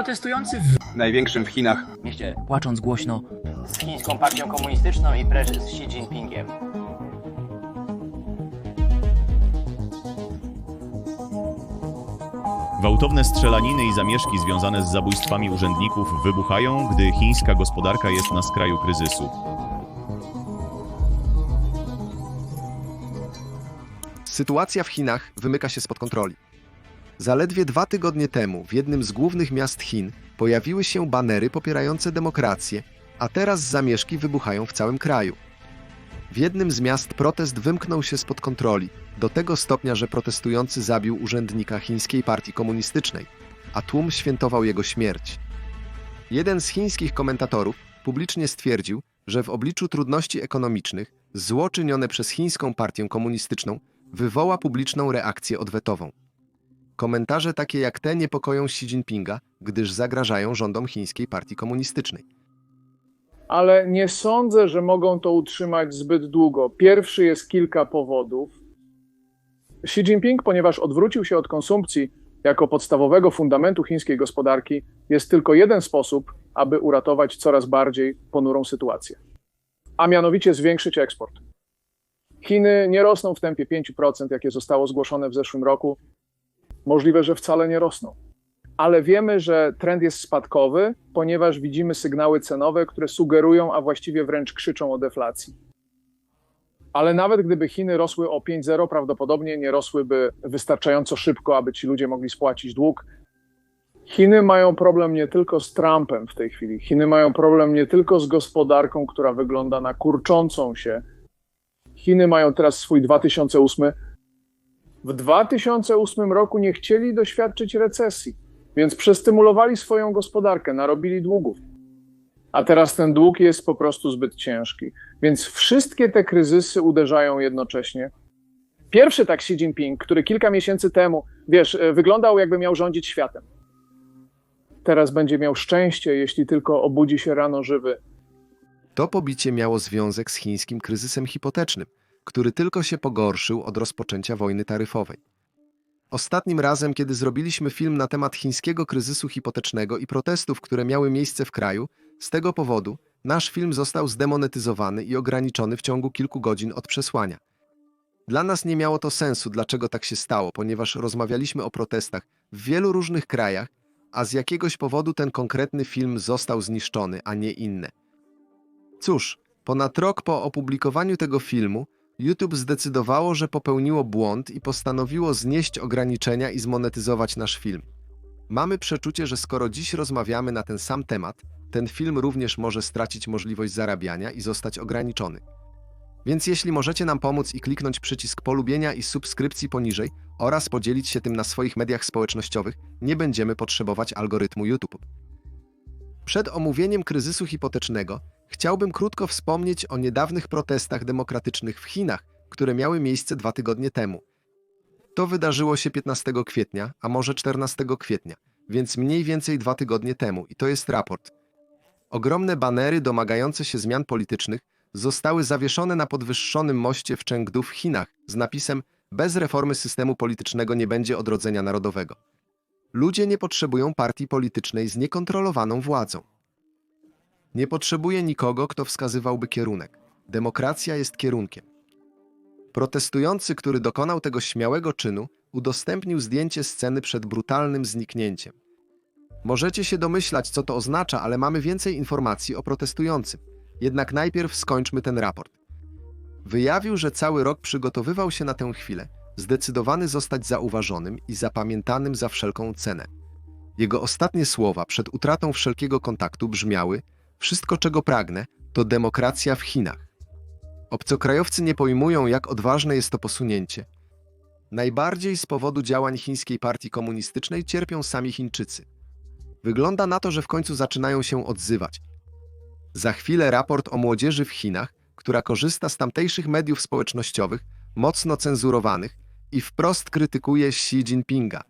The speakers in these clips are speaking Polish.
Protestujący w największym w Chinach. mieście, płacząc głośno, z chińską partią komunistyczną i precz z Xi Jinpingiem. Gwałtowne strzelaniny i zamieszki związane z zabójstwami urzędników wybuchają, gdy chińska gospodarka jest na skraju kryzysu. Sytuacja w Chinach wymyka się spod kontroli. Zaledwie dwa tygodnie temu w jednym z głównych miast Chin pojawiły się banery popierające demokrację, a teraz zamieszki wybuchają w całym kraju. W jednym z miast protest wymknął się spod kontroli, do tego stopnia, że protestujący zabił urzędnika chińskiej partii komunistycznej, a tłum świętował jego śmierć. Jeden z chińskich komentatorów publicznie stwierdził, że w obliczu trudności ekonomicznych zło czynione przez chińską partię komunistyczną wywoła publiczną reakcję odwetową. Komentarze takie jak te niepokoją Xi Jinpinga, gdyż zagrażają rządom chińskiej partii komunistycznej. ale nie sądzę, że mogą to utrzymać zbyt długo. Pierwszy jest kilka powodów. Xi Jinping, ponieważ odwrócił się od konsumpcji jako podstawowego fundamentu chińskiej gospodarki, jest tylko jeden sposób, aby uratować coraz bardziej ponurą sytuację, a mianowicie zwiększyć eksport. Chiny nie rosną w tempie 5%, jakie zostało zgłoszone w zeszłym roku. Możliwe, że wcale nie rosną ale wiemy, że trend jest spadkowy, ponieważ widzimy sygnały cenowe, które sugerują, a właściwie wręcz krzyczą o deflacji. Ale nawet gdyby Chiny rosły o 5,0, prawdopodobnie nie rosłyby wystarczająco szybko, aby ci ludzie mogli spłacić dług. Chiny mają problem nie tylko z Trumpem w tej chwili. Chiny mają problem nie tylko z gospodarką, która wygląda na kurczącą się. Chiny mają teraz swój 2008. W 2008 roku nie chcieli doświadczyć recesji więc przestymulowali swoją gospodarkę, narobili długów. A teraz ten dług jest po prostu zbyt ciężki. Więc wszystkie te kryzysy uderzają jednocześnie. Pierwszy tak Xi Jinping, który kilka miesięcy temu, wiesz, e, wyglądał jakby miał rządzić światem. Teraz będzie miał szczęście, jeśli tylko obudzi się rano żywy. To pobicie miało związek z chińskim kryzysem hipotecznym, który tylko się pogorszył od rozpoczęcia wojny taryfowej. Ostatnim razem, kiedy zrobiliśmy film na temat chińskiego kryzysu hipotecznego i protestów, które miały miejsce w kraju, z tego powodu nasz film został zdemonetyzowany i ograniczony w ciągu kilku godzin od przesłania. Dla nas nie miało to sensu, dlaczego tak się stało, ponieważ rozmawialiśmy o protestach w wielu różnych krajach, a z jakiegoś powodu ten konkretny film został zniszczony, a nie inne. Cóż, ponad rok po opublikowaniu tego filmu, YouTube zdecydowało, że popełniło błąd i postanowiło znieść ograniczenia i zmonetyzować nasz film. Mamy przeczucie, że skoro dziś rozmawiamy na ten sam temat, ten film również może stracić możliwość zarabiania i zostać ograniczony. Więc jeśli możecie nam pomóc i kliknąć przycisk polubienia i subskrypcji poniżej oraz podzielić się tym na swoich mediach społecznościowych, nie będziemy potrzebować algorytmu YouTube. Przed omówieniem kryzysu hipotecznego chciałbym krótko wspomnieć o niedawnych protestach demokratycznych w Chinach, które miały miejsce dwa tygodnie temu. To wydarzyło się 15 kwietnia, a może 14 kwietnia, więc mniej więcej dwa tygodnie temu i to jest raport. Ogromne banery domagające się zmian politycznych zostały zawieszone na podwyższonym moście w Chengdu w Chinach z napisem Bez reformy systemu politycznego nie będzie odrodzenia narodowego. Ludzie nie potrzebują partii politycznej z niekontrolowaną władzą. Nie potrzebuje nikogo, kto wskazywałby kierunek. Demokracja jest kierunkiem. Protestujący, który dokonał tego śmiałego czynu, udostępnił zdjęcie sceny przed brutalnym zniknięciem. Możecie się domyślać, co to oznacza, ale mamy więcej informacji o protestującym. Jednak najpierw skończmy ten raport. Wyjawił, że cały rok przygotowywał się na tę chwilę, zdecydowany zostać zauważonym i zapamiętanym za wszelką cenę. Jego ostatnie słowa przed utratą wszelkiego kontaktu brzmiały: Wszystko, czego pragnę, to demokracja w Chinach. Obcokrajowcy nie pojmują, jak odważne jest to posunięcie. Najbardziej z powodu działań chińskiej partii komunistycznej cierpią sami Chińczycy. Wygląda na to, że w końcu zaczynają się odzywać. Za chwilę raport o młodzieży w Chinach, która korzysta z tamtejszych mediów społecznościowych, mocno cenzurowanych i wprost krytykuje Xi Jinpinga.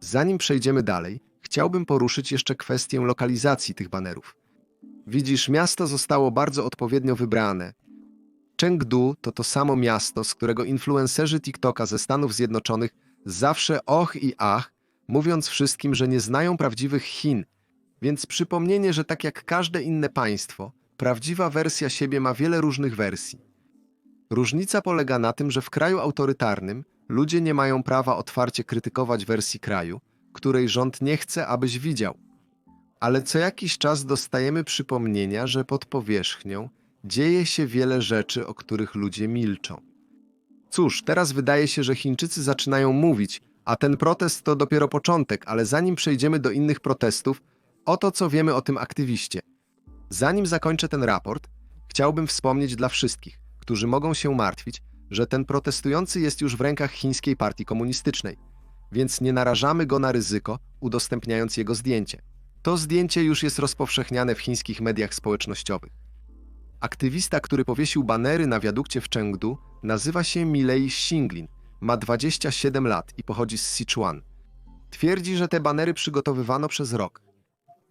Zanim przejdziemy dalej, chciałbym poruszyć jeszcze kwestię lokalizacji tych banerów. Widzisz, miasto zostało bardzo odpowiednio wybrane. Chengdu to to samo miasto, z którego influencerzy TikToka ze Stanów Zjednoczonych zawsze och i ach, mówiąc wszystkim, że nie znają prawdziwych Chin. Więc przypomnienie, że tak jak każde inne państwo, prawdziwa wersja siebie ma wiele różnych wersji. Różnica polega na tym, że w kraju autorytarnym ludzie nie mają prawa otwarcie krytykować wersji kraju, której rząd nie chce, abyś widział. Ale co jakiś czas dostajemy przypomnienia, że pod powierzchnią dzieje się wiele rzeczy, o których ludzie milczą. Cóż, teraz wydaje się, że Chińczycy zaczynają mówić, a ten protest to dopiero początek, ale zanim przejdziemy do innych protestów, oto co wiemy o tym aktywiście. Zanim zakończę ten raport, chciałbym wspomnieć dla wszystkich, którzy mogą się martwić, że ten protestujący jest już w rękach chińskiej partii komunistycznej, więc nie narażamy go na ryzyko, udostępniając jego zdjęcie. To zdjęcie już jest rozpowszechniane w chińskich mediach społecznościowych. Aktywista, który powiesił banery na wiadukcie w Chengdu, nazywa się Milei Xinglin, ma 27 lat i pochodzi z Sichuan. Twierdzi, że te banery przygotowywano przez rok.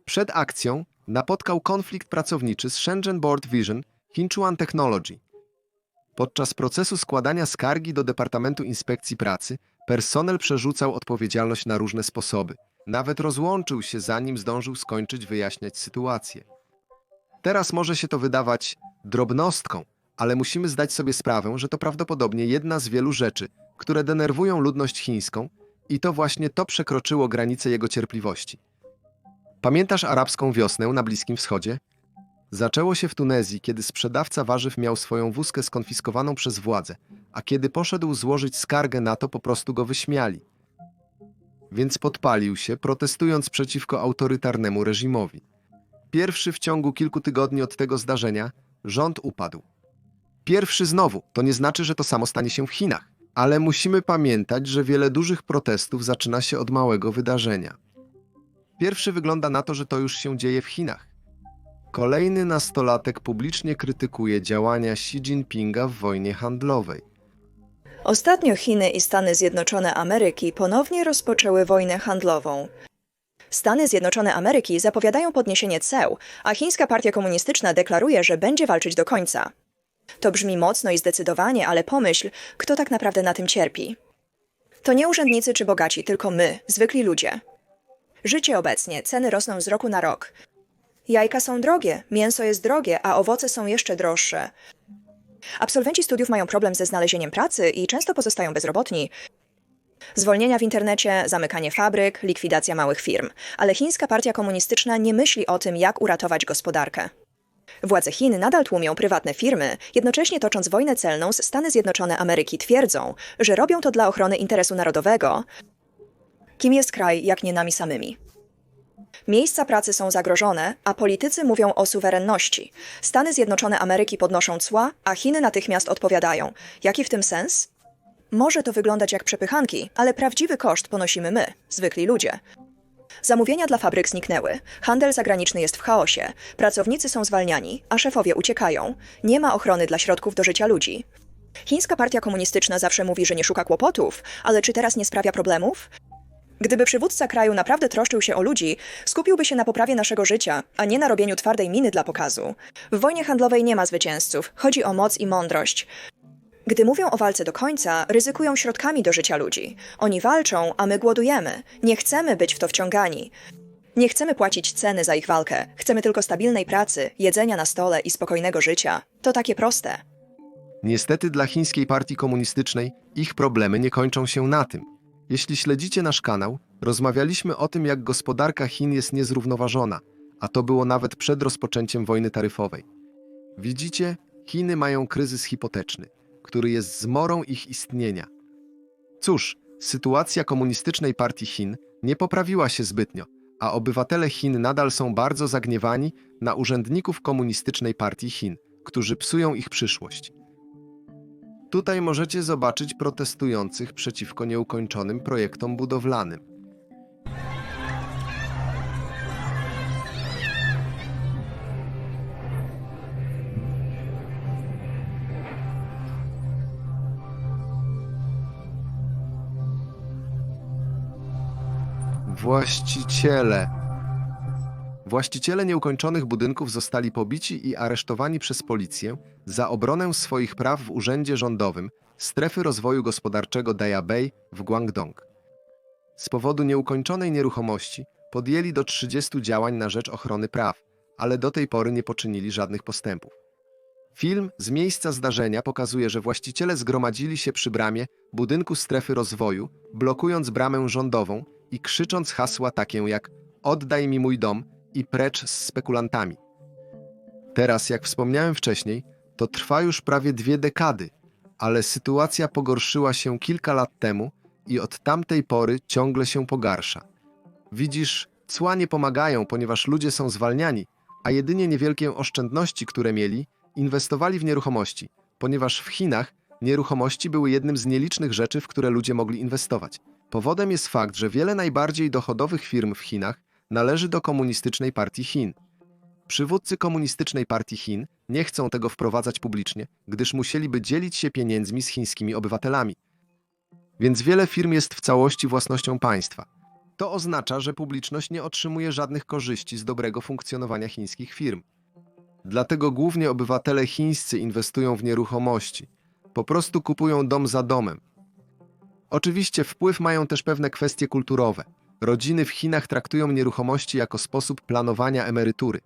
Przed akcją napotkał konflikt pracowniczy z Shenzhen Board Vision Hinchuan Technology. Podczas procesu składania skargi do Departamentu Inspekcji Pracy personel przerzucał odpowiedzialność na różne sposoby. Nawet rozłączył się, zanim zdążył skończyć wyjaśniać sytuację. Teraz może się to wydawać drobnostką, ale musimy zdać sobie sprawę, że to prawdopodobnie jedna z wielu rzeczy, które denerwują ludność chińską i to właśnie to przekroczyło granice jego cierpliwości. Pamiętasz arabską wiosnę na Bliskim Wschodzie? Zaczęło się w Tunezji, kiedy sprzedawca warzyw miał swoją wózkę skonfiskowaną przez władze, a kiedy poszedł złożyć skargę na to, po prostu go wyśmiali. Więc podpalił się, protestując przeciwko autorytarnemu reżimowi. Pierwszy w ciągu kilku tygodni od tego zdarzenia rząd upadł. Pierwszy znowu, to nie znaczy, że to samo stanie się w Chinach, ale musimy pamiętać, że wiele dużych protestów zaczyna się od małego wydarzenia. Pierwszy wygląda na to, że to już się dzieje w Chinach. Kolejny nastolatek publicznie krytykuje działania Xi Jinpinga w wojnie handlowej. Ostatnio Chiny i Stany Zjednoczone Ameryki ponownie rozpoczęły wojnę handlową. Stany Zjednoczone Ameryki zapowiadają podniesienie ceł, a chińska partia komunistyczna deklaruje, że będzie walczyć do końca. To brzmi mocno i zdecydowanie, ale pomyśl, kto tak naprawdę na tym cierpi. To nie urzędnicy czy bogaci, tylko my, zwykli ludzie. Życie obecnie, ceny rosną z roku na rok. Jajka są drogie, mięso jest drogie, a owoce są jeszcze droższe. Absolwenci studiów mają problem ze znalezieniem pracy i często pozostają bezrobotni. Zwolnienia w internecie, zamykanie fabryk, likwidacja małych firm. Ale chińska partia komunistyczna nie myśli o tym, jak uratować gospodarkę. Władze Chin nadal tłumią prywatne firmy, jednocześnie tocząc wojnę celną z Stany Zjednoczone Ameryki twierdzą, że robią to dla ochrony interesu narodowego. Kim jest kraj, jak nie nami samymi? Miejsca pracy są zagrożone, a politycy mówią o suwerenności. Stany Zjednoczone Ameryki podnoszą cła, a Chiny natychmiast odpowiadają. Jaki w tym sens? Może to wyglądać jak przepychanki, ale prawdziwy koszt ponosimy my, zwykli ludzie. Zamówienia dla fabryk zniknęły, handel zagraniczny jest w chaosie, pracownicy są zwalniani, a szefowie uciekają. Nie ma ochrony dla środków do życia ludzi. Chińska partia komunistyczna zawsze mówi, że nie szuka kłopotów, ale czy teraz nie sprawia problemów? Gdyby przywódca kraju naprawdę troszczył się o ludzi, skupiłby się na poprawie naszego życia, a nie na robieniu twardej miny dla pokazu. W wojnie handlowej nie ma zwycięzców, chodzi o moc i mądrość. Gdy mówią o walce do końca, ryzykują środkami do życia ludzi. Oni walczą, a my głodujemy. Nie chcemy być w to wciągani. Nie chcemy płacić ceny za ich walkę. Chcemy tylko stabilnej pracy, jedzenia na stole i spokojnego życia. To takie proste. Niestety dla chińskiej partii komunistycznej ich problemy nie kończą się na tym. Jeśli śledzicie nasz kanał, rozmawialiśmy o tym, jak gospodarka Chin jest niezrównoważona, a to było nawet przed rozpoczęciem wojny taryfowej. Widzicie, Chiny mają kryzys hipoteczny, który jest zmorą ich istnienia. Cóż, sytuacja komunistycznej partii Chin nie poprawiła się zbytnio, a obywatele Chin nadal są bardzo zagniewani na urzędników komunistycznej partii Chin, którzy psują ich przyszłość. Tutaj możecie zobaczyć protestujących przeciwko nieukończonym projektom budowlanym. Właściciele. Właściciele nieukończonych budynków zostali pobici i aresztowani przez policję za obronę swoich praw w urzędzie rządowym strefy rozwoju gospodarczego Daya Bay w Guangdong. Z powodu nieukończonej nieruchomości podjęli do 30 działań na rzecz ochrony praw, ale do tej pory nie poczynili żadnych postępów. Film z miejsca zdarzenia pokazuje, że właściciele zgromadzili się przy bramie budynku strefy rozwoju, blokując bramę rządową i krzycząc hasła takie jak oddaj mi mój dom i precz z spekulantami. Teraz, jak wspomniałem wcześniej, to trwa już prawie dwie dekady, ale sytuacja pogorszyła się kilka lat temu i od tamtej pory ciągle się pogarsza. Widzisz, cła nie pomagają, ponieważ ludzie są zwalniani, a jedynie niewielkie oszczędności, które mieli, inwestowali w nieruchomości, ponieważ w Chinach nieruchomości były jednym z nielicznych rzeczy, w które ludzie mogli inwestować. Powodem jest fakt, że wiele najbardziej dochodowych firm w Chinach należy do komunistycznej partii Chin. Przywódcy komunistycznej partii Chin nie chcą tego wprowadzać publicznie, gdyż musieliby dzielić się pieniędzmi z chińskimi obywatelami. Więc wiele firm jest w całości własnością państwa. To oznacza, że publiczność nie otrzymuje żadnych korzyści z dobrego funkcjonowania chińskich firm. Dlatego głównie obywatele chińscy inwestują w nieruchomości. Po prostu kupują dom za domem. Oczywiście wpływ mają też pewne kwestie kulturowe. Rodziny w Chinach traktują nieruchomości jako sposób planowania emerytury.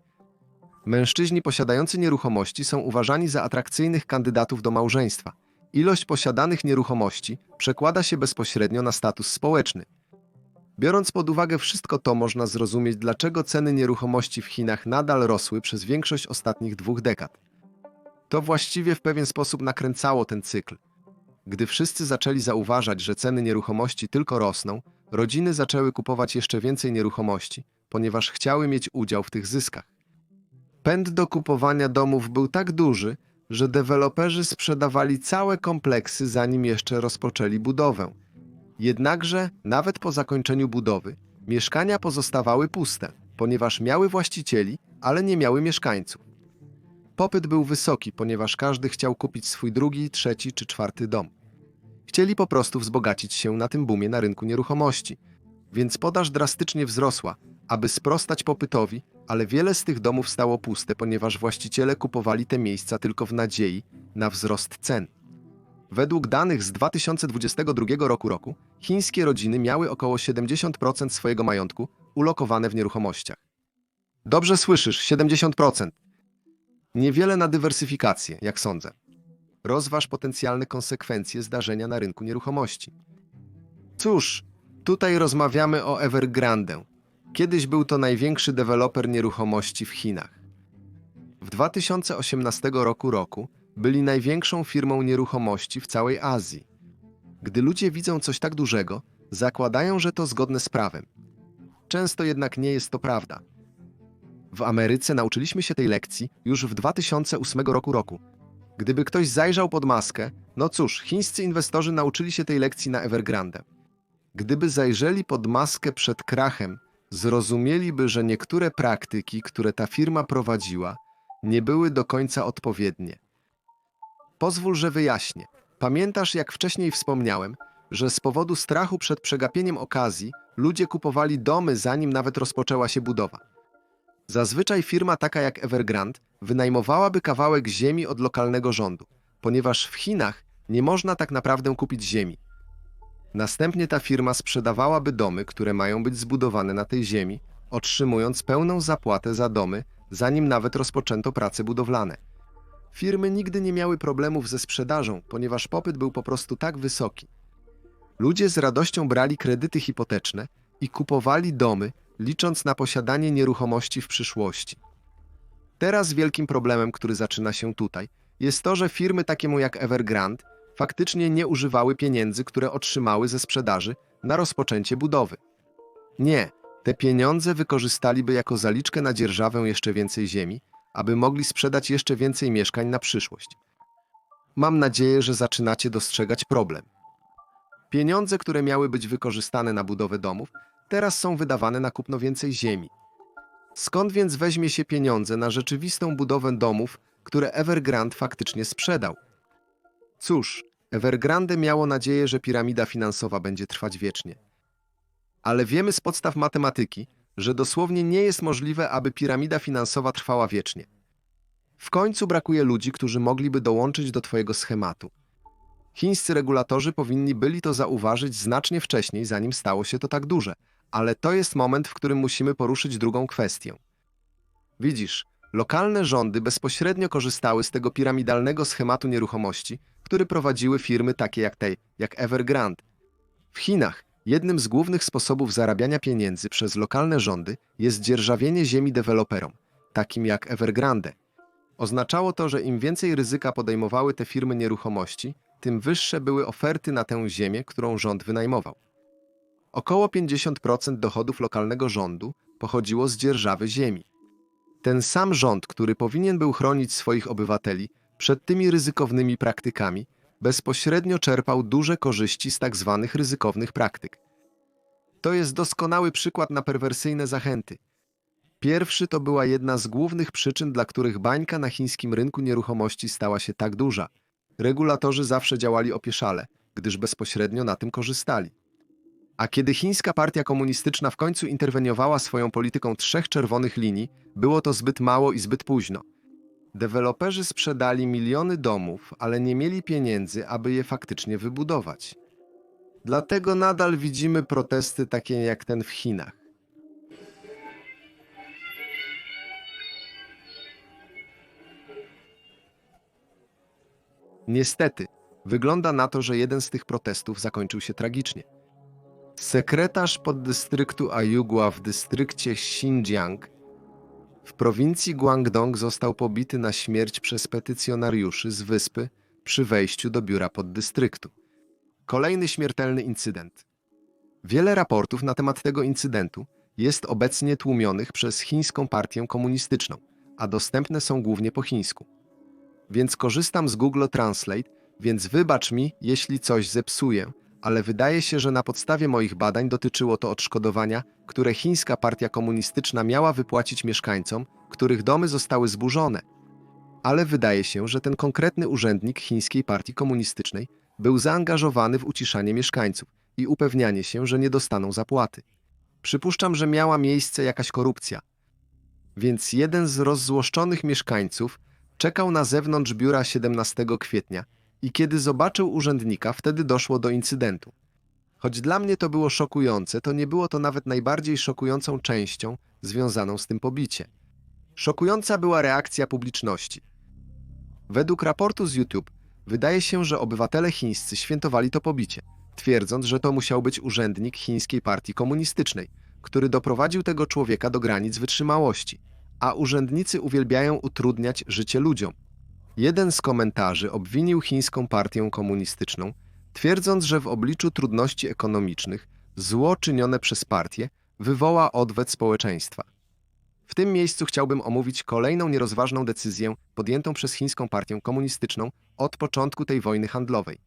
Mężczyźni posiadający nieruchomości są uważani za atrakcyjnych kandydatów do małżeństwa. Ilość posiadanych nieruchomości przekłada się bezpośrednio na status społeczny. Biorąc pod uwagę wszystko to, można zrozumieć, dlaczego ceny nieruchomości w Chinach nadal rosły przez większość ostatnich dwóch dekad. To właściwie w pewien sposób nakręcało ten cykl. Gdy wszyscy zaczęli zauważać, że ceny nieruchomości tylko rosną, rodziny zaczęły kupować jeszcze więcej nieruchomości, ponieważ chciały mieć udział w tych zyskach. Pęd do kupowania domów był tak duży, że deweloperzy sprzedawali całe kompleksy, zanim jeszcze rozpoczęli budowę. Jednakże, nawet po zakończeniu budowy, mieszkania pozostawały puste, ponieważ miały właścicieli, ale nie miały mieszkańców. Popyt był wysoki, ponieważ każdy chciał kupić swój drugi, trzeci czy czwarty dom. Chcieli po prostu wzbogacić się na tym boomie na rynku nieruchomości, więc podaż drastycznie wzrosła, aby sprostać popytowi, ale wiele z tych domów stało puste, ponieważ właściciele kupowali te miejsca tylko w nadziei na wzrost cen. Według danych z 2022 roku, roku chińskie rodziny miały około 70% swojego majątku ulokowane w nieruchomościach. Dobrze słyszysz, 70%. Niewiele na dywersyfikację, jak sądzę. Rozważ potencjalne konsekwencje zdarzenia na rynku nieruchomości. Cóż, tutaj rozmawiamy o Evergrande. Kiedyś był to największy deweloper nieruchomości w Chinach. W 2018 roku roku byli największą firmą nieruchomości w całej Azji. Gdy ludzie widzą coś tak dużego, zakładają, że to zgodne z prawem. Często jednak nie jest to prawda. W Ameryce nauczyliśmy się tej lekcji już w 2008 roku roku. Gdyby ktoś zajrzał pod maskę, no cóż, chińscy inwestorzy nauczyli się tej lekcji na Evergrande. Gdyby zajrzeli pod maskę przed krachem, zrozumieliby, że niektóre praktyki, które ta firma prowadziła, nie były do końca odpowiednie. Pozwól, że wyjaśnię. Pamiętasz, jak wcześniej wspomniałem, że z powodu strachu przed przegapieniem okazji ludzie kupowali domy, zanim nawet rozpoczęła się budowa. Zazwyczaj firma taka jak Evergrande wynajmowałaby kawałek ziemi od lokalnego rządu, ponieważ w Chinach nie można tak naprawdę kupić ziemi. Następnie ta firma sprzedawałaby domy, które mają być zbudowane na tej ziemi, otrzymując pełną zapłatę za domy, zanim nawet rozpoczęto prace budowlane. Firmy nigdy nie miały problemów ze sprzedażą, ponieważ popyt był po prostu tak wysoki. Ludzie z radością brali kredyty hipoteczne i kupowali domy, licząc na posiadanie nieruchomości w przyszłości. Teraz wielkim problemem, który zaczyna się tutaj, jest to, że firmy takiemu jak Evergrande faktycznie nie używały pieniędzy, które otrzymały ze sprzedaży na rozpoczęcie budowy. Nie, te pieniądze wykorzystaliby jako zaliczkę na dzierżawę jeszcze więcej ziemi, aby mogli sprzedać jeszcze więcej mieszkań na przyszłość. Mam nadzieję, że zaczynacie dostrzegać problem. Pieniądze, które miały być wykorzystane na budowę domów, teraz są wydawane na kupno więcej ziemi. Skąd więc weźmie się pieniądze na rzeczywistą budowę domów, które Evergrande faktycznie sprzedał? Cóż, Evergrande miało nadzieję, że piramida finansowa będzie trwać wiecznie. Ale wiemy z podstaw matematyki, że dosłownie nie jest możliwe, aby piramida finansowa trwała wiecznie. W końcu brakuje ludzi, którzy mogliby dołączyć do Twojego schematu. Chińscy regulatorzy powinni byli to zauważyć znacznie wcześniej, zanim stało się to tak duże. Ale to jest moment, w którym musimy poruszyć drugą kwestię. Widzisz, lokalne rządy bezpośrednio korzystały z tego piramidalnego schematu nieruchomości, który prowadziły firmy takie jak tej, jak Evergrande. W Chinach jednym z głównych sposobów zarabiania pieniędzy przez lokalne rządy jest dzierżawienie ziemi deweloperom, takim jak Evergrande. Oznaczało to, że im więcej ryzyka podejmowały te firmy nieruchomości, tym wyższe były oferty na tę ziemię, którą rząd wynajmował. Około 50% dochodów lokalnego rządu pochodziło z dzierżawy ziemi. Ten sam rząd, który powinien był chronić swoich obywateli przed tymi ryzykownymi praktykami, bezpośrednio czerpał duże korzyści z tak zwanych ryzykownych praktyk. To jest doskonały przykład na perwersyjne zachęty. Pierwszy to była jedna z głównych przyczyn, dla których bańka na chińskim rynku nieruchomości stała się tak duża. Regulatorzy zawsze działali opieszale, gdyż bezpośrednio na tym korzystali. A kiedy chińska partia komunistyczna w końcu interweniowała swoją polityką trzech czerwonych linii, było to zbyt mało i zbyt późno. Deweloperzy sprzedali miliony domów, ale nie mieli pieniędzy, aby je faktycznie wybudować. Dlatego nadal widzimy protesty takie jak ten w Chinach. Niestety, wygląda na to, że jeden z tych protestów zakończył się tragicznie. Sekretarz poddystryktu Ayugua w dystrykcie Xinjiang w prowincji Guangdong został pobity na śmierć przez petycjonariuszy z wyspy przy wejściu do biura poddystryktu. Kolejny śmiertelny incydent. Wiele raportów na temat tego incydentu jest obecnie tłumionych przez chińską partię komunistyczną, a dostępne są głównie po chińsku. Więc korzystam z Google Translate, więc wybacz mi, jeśli coś zepsuję, ale wydaje się, że na podstawie moich badań dotyczyło to odszkodowania, które chińska partia komunistyczna miała wypłacić mieszkańcom, których domy zostały zburzone. Ale wydaje się, że ten konkretny urzędnik chińskiej partii komunistycznej był zaangażowany w uciszanie mieszkańców i upewnianie się, że nie dostaną zapłaty. Przypuszczam, że miała miejsce jakaś korupcja. Więc jeden z rozzłoszczonych mieszkańców czekał na zewnątrz biura 17 kwietnia i kiedy zobaczył urzędnika, wtedy doszło do incydentu. Choć dla mnie to było szokujące, to nie było to nawet najbardziej szokującą częścią związaną z tym pobiciem. Szokująca była reakcja publiczności. Według raportu z YouTube wydaje się, że obywatele chińscy świętowali to pobicie, twierdząc, że to musiał być urzędnik chińskiej partii komunistycznej, który doprowadził tego człowieka do granic wytrzymałości, a urzędnicy uwielbiają utrudniać życie ludziom. Jeden z komentarzy obwinił chińską partię komunistyczną, twierdząc, że w obliczu trudności ekonomicznych zło czynione przez partię wywoła odwet społeczeństwa. W tym miejscu chciałbym omówić kolejną nierozważną decyzję podjętą przez chińską partię komunistyczną od początku tej wojny handlowej.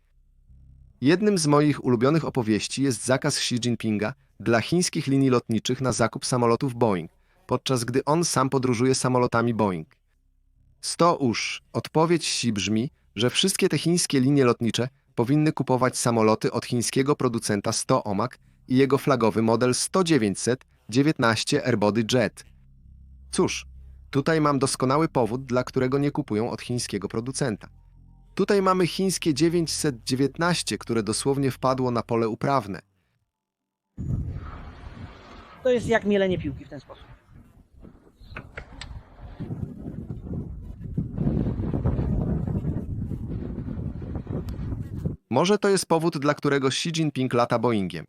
Jednym z moich ulubionych opowieści jest zakaz Xi Jinpinga dla chińskich linii lotniczych na zakup samolotów Boeing, podczas gdy on sam podróżuje samolotami Boeing. Sto uż, odpowiedź Xi brzmi, że wszystkie te chińskie linie lotnicze powinny kupować samoloty od chińskiego producenta 100 OMAC i jego flagowy model 100-919 Airbody Jet. Cóż, tutaj mam doskonały powód, dla którego nie kupują od chińskiego producenta. Tutaj mamy chińskie 919, które dosłownie wpadło na pole uprawne. To jest jak mielenie piłki w ten sposób. Może to jest powód, dla którego Xi Jinping lata Boeingiem.